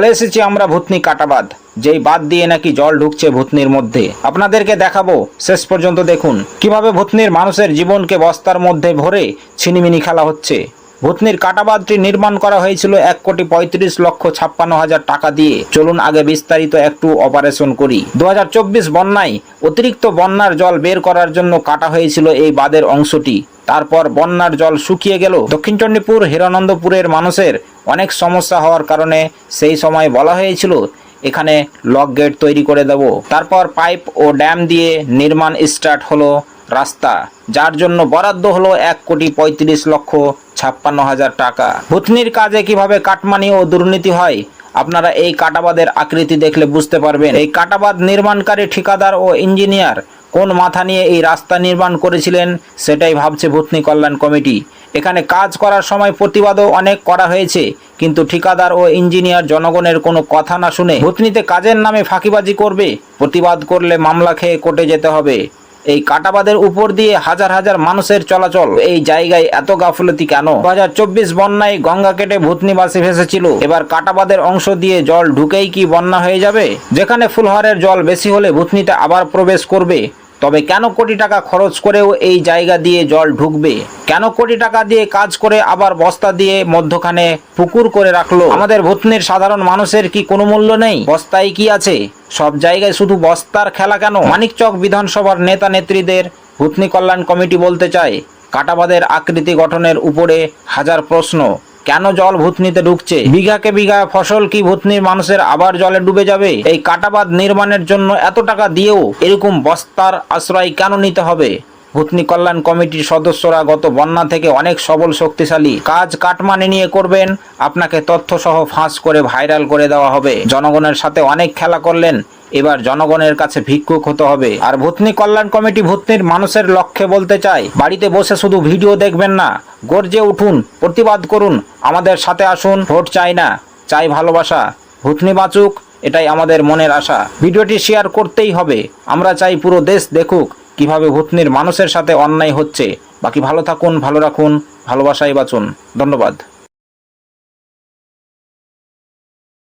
চলে এসেছি আমরা ভূতনি কাটাবাদ, যেই বাদ দিয়ে নাকি জল ঢুকছে ভূতনির মধ্যে। আপনাদেরকে দেখাবো, শেষ পর্যন্ত দেখুন, কীভাবে ভূতনির মানুষের জীবনকে বস্তার মধ্যে ভরে ছিনিমিনি খেলা হচ্ছে। ভূতনির কাটাবাদটি নির্মাণ করা হয়েছিল এক কোটি পঁয়ত্রিশ লক্ষ ছাপ্পান্ন হাজার টাকা দিয়ে। চলুন আগে বিস্তারিত একটু অপারেশন করি। দু হাজার চব্বিশ বন্যায় অতিরিক্ত বন্যার জল বের করার জন্য কাটা হয়েছিল এই বাঁধের অংশটি। তারপর বন্যার জল শুকিয়ে গেল। দক্ষিণ চণ্ডীপুর হিরানন্দপুরের মানুষের অনেক সমস্যা হওয়ার কারণে সেই সময় বলা হয়েছিল, এখানে লক গেট তৈরি করে দেব। তারপর পাইপ ও ড্যাম দিয়ে নির্মাণ স্টার্ট হলো রাস্তা, যার জন্য বরাদ্দ হলো এক কোটি পঁয়ত্রিশ লক্ষ ছাপ্পান্ন হাজার টাকা। ভুতনির কাজে কীভাবে কাটমানি ও দুর্নীতি হয়, আপনারা এই কাটাবাদের আকৃতি দেখলে বুঝতে পারবেন। এই কাটাবাদ নির্মাণকারী ঠিকাদার ও ইঞ্জিনিয়ার কোন মাথা নিয়ে এই রাস্তা নির্মাণ করেছিলেন, সেটাই ভাবছে ভূতনি কল্যাণ কমিটি। এখানে কাজ করার সময় প্রতিবাদও অনেক করা হয়েছে। কিন্তু ঠিকাদার ও ইঞ্জিনিয়ার জনগণের কোনো কথা না শুনে ভূতনিতে কাজের নামে ফাঁকিবাজি করবে, প্রতিবাদ করলে মামলা খেয়ে কোর্টে যেতে হবে। এই কাটাবাদের উপর দিয়ে হাজার হাজার মানুষের চলাচল, এই জায়গায় এত গাফলতি কেন? দু হাজার চব্বিশ বন্যায় গঙ্গা কেটে ভূতনিবাসী ভেসেছিল। এবার কাটাবাদের অংশ দিয়ে জল ঢুকেই কি বন্যা হয়ে যাবে? যেখানে ফুলহারের জল বেশি হলে ভূতনিতে আবার প্রবেশ করবে। তবে কেন কোটি টাকা খরচ করেও এই জায়গা দিয়ে জল ঢুকবে? কেন কোটি টাকা দিয়ে কাজ করে আবার বস্তা দিয়ে মধ্যখানে পুকুর করে রাখল? আমাদের ভূতনির সাধারণ মানুষের কি কোনো মূল্য নেই? বস্তায় কি আছে? সব জায়গায় শুধু বস্তার খেলা কেন? মানিকচক বিধানসভার নেতা নেত্রীদের ভূতনি কল্যাণ কমিটি বলতে চায়, কাটাবাদের আকৃতি গঠনের উপরে হাজার প্রশ্ন। কেন জল ভূতনিতে ঢুকছে বিঘাকে বিঘা ফসল কি ভূতনির মানুষের আবার জলে ডুবে যাবে? এই কাটাবাদ নির্মাণের জন্য এত টাকা দিয়েও এরকম বস্তার আশ্রয় কেন নিতে হবে? ভূতনি কল্যাণ কমিটির সদস্যরা গত বন্যা থেকে অনেক সবল শক্তিশালী কাজ কাটমানি নিয়ে করবেন। আপনাকে তথ্য সহ ফাঁস করে ভাইরাল করে দেওয়া হবে। জনগণের সাথে অনেক খেলা করলেন। এবার জনগণের কাছে ভিক্ষুক হতে হবে। আর ভূতনি কল্যাণ কমিটি ভূতনির মানুষের লক্ষ্যে বলতে চায়, বাড়িতে বসে শুধু ভিডিও দেখবেন না। গর্জে উঠুন, প্রতিবাদ করুন। আমাদের সাথে আসুন, ভোট চাই না, চাই ভালোবাসা। ভূতনি বাঁচুক, এটাই আমাদের মনের আশা। ভিডিওটি শেয়ার করতেই হবে। আমরা চাই পুরো দেশ দেখুক। কীভাবে ভূতনির মানুষের সাথে অন্যায় হচ্ছে? বাকি ভালো থাকুন ভালো রাখুন ভালোবাসাই বাঁচুন। ধন্যবাদ।